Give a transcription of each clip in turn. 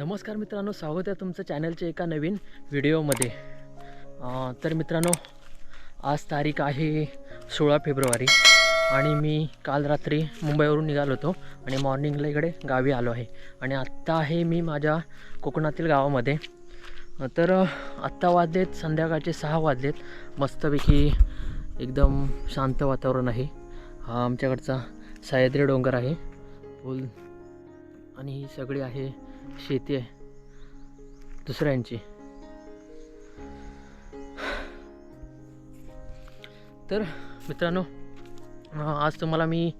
नमस्कार मित्रांनो स्वागत आहे तुमचं चॅनलच्या एका नवीन व्हिडिओमध्ये. तर मित्रांनो आज तारीख आहे सोळा फेब्रुवारी आणि मी काल रात्री मुंबईवरून निघालो होतो आणि मॉर्निंगला इकडे गावी आलो आहे. आणि आत्ता आहे मी माझ्या कोकणातील गावामध्ये. तर आत्ता वाजलेत संध्याकाळचे सहा वाजलेत. मस्तपैकी एकदम शांत वातावरण आहे. हा आमच्याकडचा सह्याद्री डोंगर आहे. फुल आणि ही सगळी आहे शेती आहे. दुसऱ्यांची. तर मित्रांनो आज तुम्हाला मी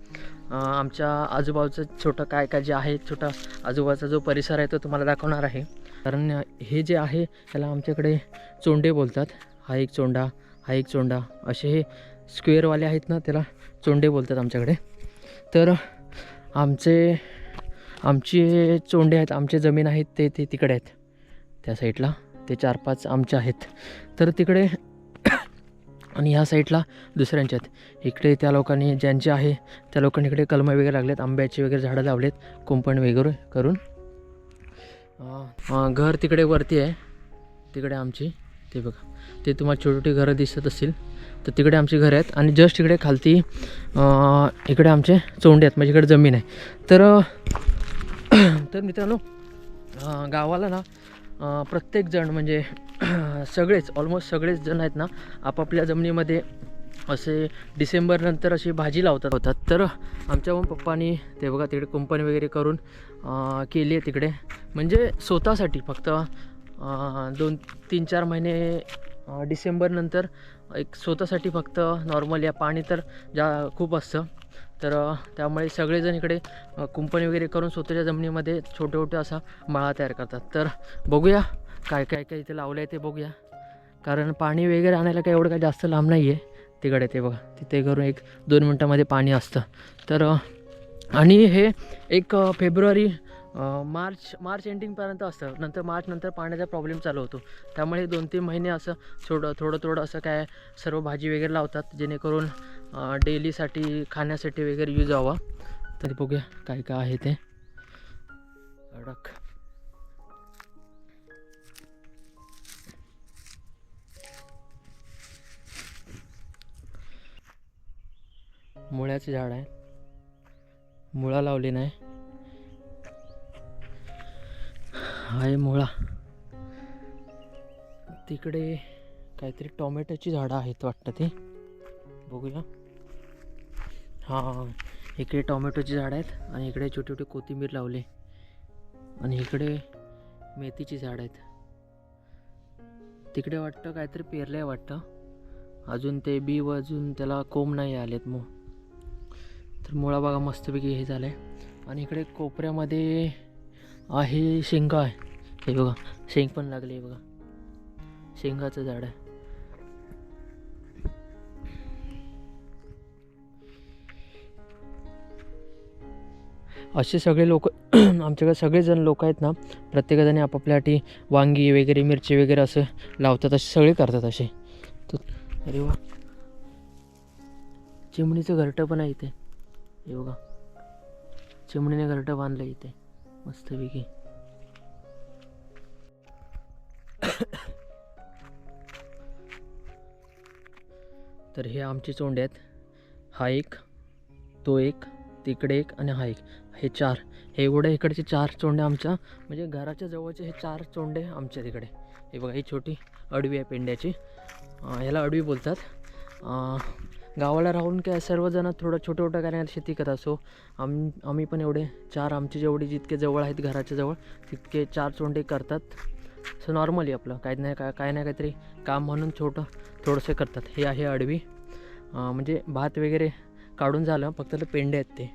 आमच्या आजूबाजूचं छोटं काय काय जे आहे छोटा आजूबाजूचा जो परिसर आहे तो तुम्हाला दाखवणार आहे. कारण हे जे आहे त्याला आमच्याकडे चोंडे बोलतात. हा एक चोंडा हा एक चोंडा. असे हे स्क्वेअरवाले आहेत ना त्याला चोंडे बोलतात आमच्याकडे. तर आमचे आमचे चोंडे आहेत आमचे जमीन आहेत ते ते तिकडे आहेत. त्या साईडला ते चार पाच आमचे आहेत. तर तिकडे आणि ह्या साईडला दुसऱ्यांचे आहेत. इकडे त्या लोकांनी ज्यांचे आहे त्या लोकांनी इकडे कलमं वगैरे लागलेत आंब्याची वगैरे झाडं लावलेत कुंपण वगैरे करून. घर तिकडे वरती आहे. तिकडे आमची ते बघा. ते तुम्हाला छोटी छोटी घरं दिसत असतील. तर तिकडे आमची घरं आहेत आणि जस्ट इकडे खालती इकडे आमचे चोंडे आहेत म्हणजे इकडे जमीन आहे. तर तर मित्रांनो गावाला ना प्रत्येकजण म्हणजे सगळेच ऑलमोस्ट सगळेच जण आहेत ना आपापल्या जमिनीमध्ये असे डिसेंबरनंतर अशी भाजी लावतात. होतात. तर आमच्या मग पप्पानी ते बघा तिकडे कुंपण वगैरे करून केली आहे तिकडे. म्हणजे स्वतःसाठी फक्त दोन तीन चार महिने डिसेंबरनंतर एक स्वतःसाठी फक्त नॉर्मल या पाणी तर जा खूप असतं. तर त्यामुळे सगळेजण इकडे कुंपणी वगैरे करून स्वतःच्या जमिनीमध्ये छोटे छोटे असा मळा तयार करतात. तर बघूया काय काय काय इथे लावलं आहे ते बघूया. कारण पाणी वगैरे आणायला काय एवढं काही जास्त लांब नाही आहे तिकडे ते बघा. तिथे घरून एक दोन मिनटामध्ये पाणी असतं. तर आणि हे एक फेब्रुवारी मार्च मार्च एंडिंगपर्यंत असतं. नंतर मार्च नंतर पाण्याचा प्रॉब्लेम चालू होतो. त्यामुळे दोन तीन महिने असं थोडं थोडं थोडं असं काय सर्व भाजी वगैरे लावतात जेणेकरून डेलीसाठी खाण्यासाठी वगैरे यूज व्हावा. तरी बघूया काय काय आहे ते. अडक मुळ्याचं झाड आहे. मुळा लावली नाही. आहे मुळा. तिकडे काहीतरी टोमॅटोची झाडं आहेत वाटतं ते. बघूया. हां इकडे टोमॅटोची झाडं आहेत आणि इकडे छोटे छोटे कोथिंबीर लावली. आणि इकडे मेथीची झाडं आहेत. तिकडे वाटतं काहीतरी पेरलं आहे वाटतं. अजून ते बी व अजून त्याला कोंब नाही आलेत मग तर मुळा बघा मस्तपैकी हे झालं आहे आणि इकडे कोपऱ्यामध्ये आहे शेंगा आहे. हे बघा शेंग पण लागली आहे बघा. शेंगाचं झाड. आहे असे सगळे लोक आमच्याकडे सगळेजण लोक आहेत ना प्रत्येकाजणी आपापल्यासाठी वांगी वगैरे मिरची वगैरे असं लावतात असे सगळे करतात असे. तर अरे वा. चिमणीचं घरटं पण आहे इथे. हे बघा. चिमणीने घरटं बांधलं इथे. मस्तपैकी. तर हे आमचे चोंडे आहेत. हा एक तो एक तिकडे एक आणि हा एक. हे चार. हे एवढे इकडचे चार चोंडे आमच्या म्हणजे घराच्या जवळचे हे चार चोंडे आमच्या तिकडे. हे बघा ही छोटी अडवी आहे पेंड्याची. ह्याला अडवी बोलतात. गावाला राहून काय सर्वजण थोडं छोटं छोटं कारण शेती करतात सो आम आम्ही पण एवढे चार आमचे जेवढे जितके जवळ आहेत घराच्या जवळ तितके चार चोंडे करतात. सो नॉर्मली आपलं. काय नाही काय काय नाही काहीतरी काम म्हणून छोटं थोडंसं करतात. हे आहे अडवी. म्हणजे भात वगैरे काढून झालं फक्त ते पेंडे आहेत ते.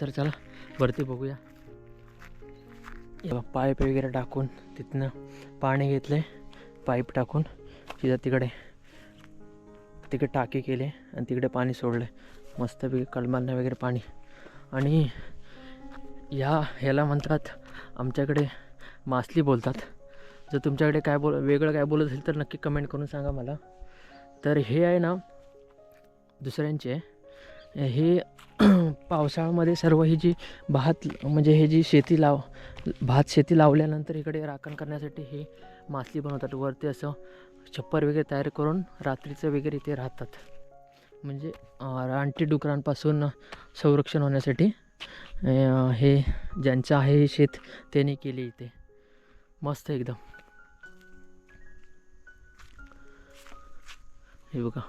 तर चला वरती बघूया. पाईप वगैरे टाकून तिथनं पाणी घेतले पाईप टाकून तिथं तिकडे तिकडे टाकी केले आणि तिकडे पाणी सोडले मस्तपैकी कलमांना वगैरे पाणी. आणि ह्या ह्याला म्हणतात आमच्याकडे मासली बोलतात. जर तुमच्याकडे काय बोल वेगळं काय बोलत असेल तर नक्की कमेंट करून सांगा मला. तर हे आहे ना दुसऱ्यांचे. आहे हे पावसाळ्यामध्ये सर्व ही जी भात म्हणजे हे जी शेती लाव भात शेती लावल्यानंतर इकडे राखण करण्यासाठी हे मासली बनवतात. वरती असं छप्पर वगैरे तयार करून रात्रीचं वगैरे इथे राहतात. म्हणजे रानटी डुकरांपासून संरक्षण होण्यासाठी हे ज्यांचं आहे हे शेत त्यांनी केली इथे. मस्त एकदम. हे बघा.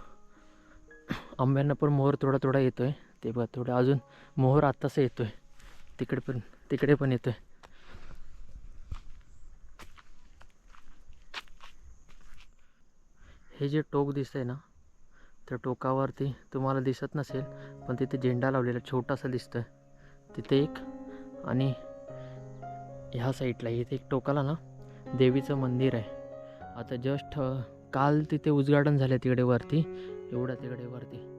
आंब्यांना पण मोहर थोडा थोडा येतो आहे ते बघा थोडं अजून मोहर आत्ताच आहे तिकडे पण तिकडे पण येतो आहे हे जे टोक दिसतंय ना त्या टोकावरती तुम्हाला दिसत नसेल पण तिथे झेंडा लावलेला छोटासा दिसतोय. तिथे एक आणि ह्या साईडला इथे एक टोकाला ना देवीचं मंदिर आहे. आता जस्ट काल तिथे उद्घाटन झालं तिकडे वरती. एवढं तिकडे वरती.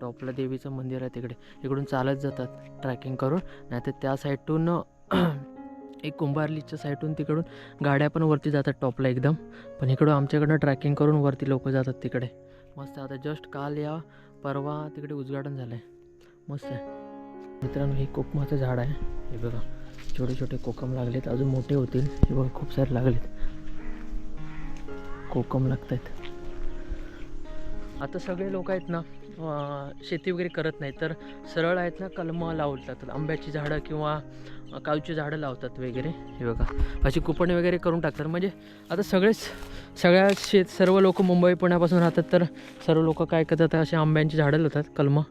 टॉपला देवीचं मंदिर आहे तिकडे. इकडून चालत जातात. ट्रॅकिंग करून. नाहीतर त्या साईडतून एक कुंभारलीच्या साईडून तिकडून गाड्या पण वरती जातात टॉपला एकदम. पण इकडं आमच्याकडनं ट्रॅकिंग करून वरती लोक जातात तिकडे. मस्त आता जस्ट काल या परवा तिकडे उद्घाटन झालं आहे मस्त आहे. मित्रांनो हे कोकमाचं झाड आहे. हे बघा. छोटे छोटे कोकम लागलेत. अजून मोठे होतील. हे बघा खूप सारे लागलेत. कोकम लागत आहेत आता सगळे लोक आहेत ना शेती वगैरे करत नाही तर सरळ आहेत ना कलमं लावतात आंब्याची झाडं किंवा काऊची काजूची झाडं लावतात वगैरे. हे बघा अशी कुपणे वगैरे करून टाकतात. म्हणजे आता सगळेच सगळ्या शेत सर्व लोक मुंबई पुण्यापासून राहतात तर सर्व लोक काय करतात अशी आंब्यांची झाडं लावतात कलमं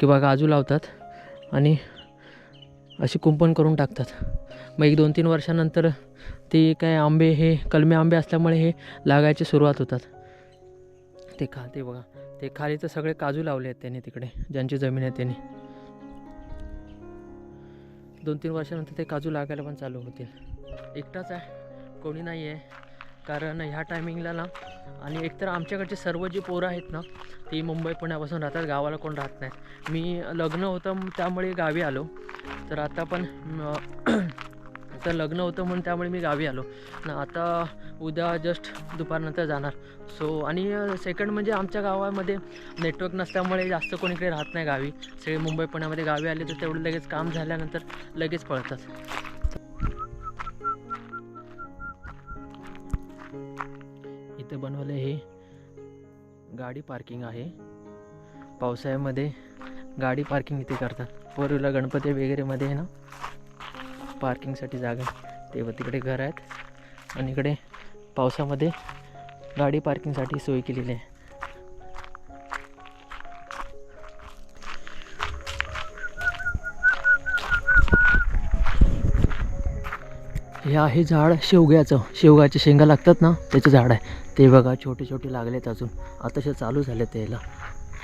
किंवा काजू लावतात आणि अशी कुंपण करून टाकतात. मग एक दोन तीन वर्षानंतर ते काय आंबे हे कलमे आंबे असल्यामुळे हे लागायची सुरुवात होतात. ते खा ते बघा. ते खाली तर सगळे काजू लावले आहेत त्यांनी तिकडे ज्यांची जमीन आहे त्यांनी. दोन तीन वर्षानंतर ते काजू लागायला पण चालू होतील. एकटाच आहे कोणी नाही आहे. कारण ह्या टायमिंगला ना आणि एकतर आमच्याकडचे सर्व जी पोरं आहेत ना ती मुंबई पुण्यापासून राहतात गावाला कोण राहत नाहीत. मी लग्न होतं त्यामुळे गावी आलो. तर आता पण तर लग्न होतं म्हणून त्यामुळे मी गावी आलो. न आता उद्या जस्ट दुपारनंतर जाणार. सो आणि सेकंड म्हणजे आमच्या गावामध्ये नेटवर्क नसल्यामुळे जास्त कोणीकडे राहत नाही गावी. सगळे मुंबई पुण्यामध्ये गावी आले तर तेवढं लगेच काम झाल्यानंतर लगेच पळतात. इथं बनवलं हे गाडी पार्किंग आहे. पावसाळ्यामध्ये गाडी पार्किंग इथे करतात. फोर व्हीलर गणपती वगैरेमध्ये आहे ना? पार्किंगसाठी जागा आहे. तेव्हा तिकडे घर आहेत. आणि इकडे पावसामध्ये गाडी पार्किंगसाठी सोय केलेली आहे. हे आहे झाड शेवग्याचं. शेवगाचे शेंगा लागतात ना त्याचं झाड आहे. ते बघा छोटे छोटे लागलेत अजून. आताशा चालू झाले त्याला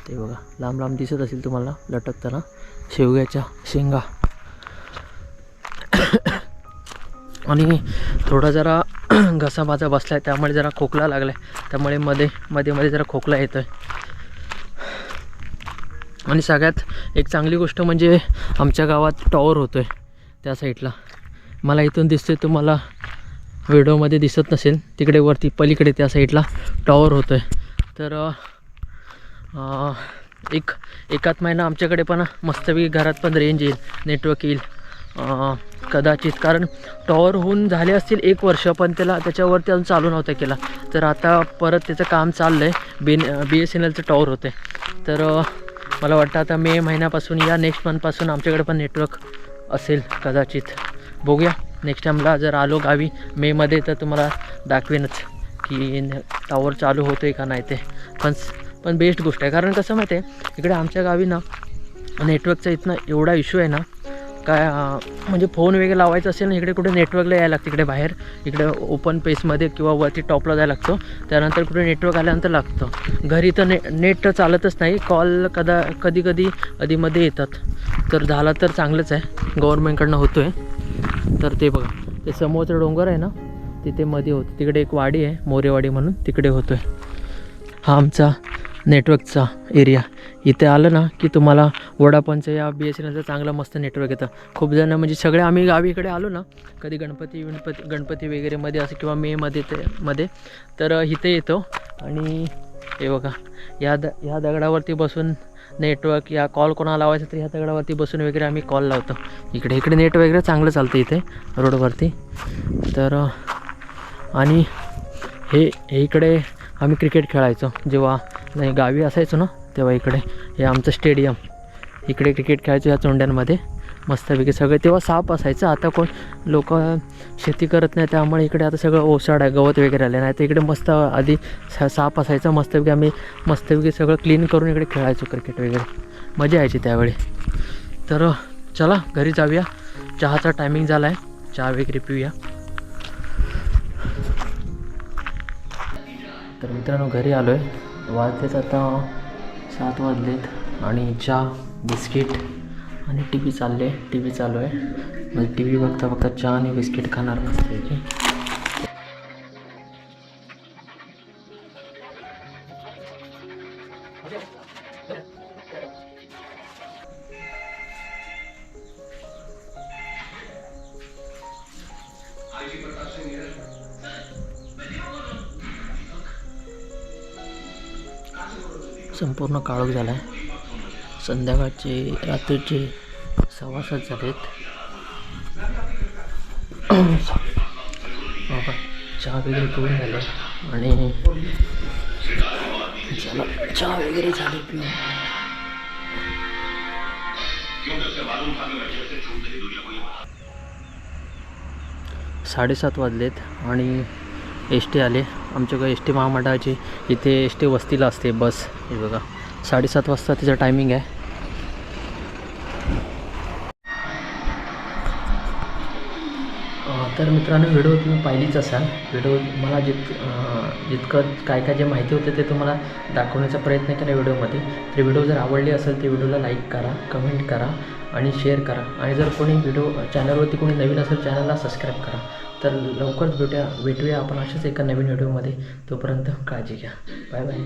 ते बघा लांब लांब दिसत असेल तुम्हाला लटकताना. शेवग्याच्या शेंगा. आणि थोडा जरा घसा माझा बसला आहे त्यामुळे जरा खोकला लागला आहे त्यामुळे मध्ये मध्ये मध्ये जरा खोकला येतो आहे आणि सगळ्यात एक चांगली गोष्ट म्हणजे आमच्या गावात टॉवर होतो आहे त्या साईडला. मला इथून दिसतोय तुम्हाला व्हिडिओमध्ये दिसत नसेल तिकडे वरती पलीकडे त्या साईडला टॉवर होतो आहे तर आ, एक एकात महिना आमच्याकडे पण मस्तपैकी घरात पण रेंज येईल नेटवर्क येईल. कदाचित. कारण टॉवर होऊन झाले असतील एक वर्ष पण त्याला त्याच्यावरती अजून चालू नव्हता केला. तर आता परत त्याचं काम चाललं आहे बी बी एस एन एलचं टॉवर होते तर मला वाटतं आता मे महिन्यापासून या नेक्स्ट मंथपासून आमच्याकडे पण नेटवर्क असेल कदाचित. बघूया. नेक्स्ट टाईमला जर आलो गावी मेमध्ये तर तुम्हाला दाखवेनच की टॉवर चालू होतं आहे का नाही ते. पण पण बेस्ट गोष्ट आहे. कारण कसं माहिती आहे इकडे आमच्या गावी ना नेटवर्कचा इथनं एवढा इश्यू आहे ना काय म्हणजे फोन वगैरे लावायचा असेल ना इकडे कुठे नेटवर्कला यायला लागतं इकडे बाहेर. इकडे ओपन पेसमध्ये किंवा वरती टॉपला जायला लागतो. त्यानंतर कुठे नेटवर्क आल्यानंतर लागतं. घरी तर ने नेट चालतच नाही. कॉल कदा कधी कधी अधीमध्ये येतात. तर झाला तर चांगलंच आहे. गव्हर्मेंटकडनं होतो आहे तर ते बघा. ते समोरचं डोंगर आहे ना तिथे मध्ये होतं. तिकडे एक वाडी आहे मोरेवाडी म्हणून. तिकडे होतो आहे हा आमचा नेटवर्कचा एरिया. इथे आलं ना की तुम्हाला वडापानचं या बी एस एन एलचं चांगलं मस्त नेटवर्क येतं. खूप जण म्हणजे सगळे आम्ही गावी इकडे आलो ना कधी गणपती गणपती गणपती वगैरेमध्ये असं किंवा मेमध्ये ते मध्ये तर इथे येतो. आणि हे बघा या द ह्या दगडावरती बसून नेटवर्क या कॉल कोणाला लावायचं तर ह्या दगडावरती बसून वगैरे आम्ही कॉल लावतो. इकडे इकडे नेट वगैरे चांगलं चालतं इथे रोडवरती. तर आणि हे हे इकडे आम्ही क्रिकेट खेळायचो जेव्हा नाही गावी असायचो ना तेव्हा इकडे. हे आमचं स्टेडियम इकडे क्रिकेट खेळायचो या चोंड्यांमध्ये. मस्तपैकी सगळं तेव्हा साप असायचं. आता कोण लोक शेती करत नाही त्यामुळे इकडे आता सगळं ओसाड आहे गवत वगैरे आले. नाही तर इकडे मस्त आधी सा साप असायचा. मस्तपैकी आम्ही मस्तपैकी सगळं क्लीन करून इकडे खेळायचो क्रिकेट वगैरे. मजा यायची त्यावेळी. तर चला घरी जाऊया. चहाचा टायमिंग झाला आहे चहा वगैरे पिऊया. तर मित्रांनो घरी आलो आहे वाजलेत आता सात वाजलेत आणि चहा बिस्किट आणि टी व्ही चालले. टी व्ही चालू आहे. म्हणजे टी व्ही बघता बघता चहा आणि बिस्किट खाणार मस्तपैकी संपूर्ण काळोख झाला आहे संध्याकाळचे रात्रीचे सव्वा सात झालेत. बाबा चहा वगैरे पिऊन झालं आणि चला चहा वगैरे झाले पिऊन. साडेसात वाजलेत आणि एस टी आले. आमच्याकडे एस टी महामंडळाची इथे एस टी वस्तीला असते बस. हे बघा. साडेसात वाजता तिचं टायमिंग आहे. तर मित्रांनो व्हिडिओ तुम्ही पाहिलीच असाल. व्हिडिओ मला जित जितकं काय काय जे माहिती होते ते तुम्हाला दाखवण्याचा प्रयत्न केला व्हिडिओमध्ये. तर व्हिडिओ जर आवडली असेल तर व्हिडिओला लाईक करा कमेंट करा आणि शेअर करा. आणि जर कोणी व्हिडिओ चॅनलवरती कोणी नवीन असेल चॅनलला सबस्क्राईब करा. तर लवकरच भेटूया भेटूया आपण अशाच एका नवीन व्हिडिओमध्ये. तोपर्यंत काळजी घ्या. Bye bye.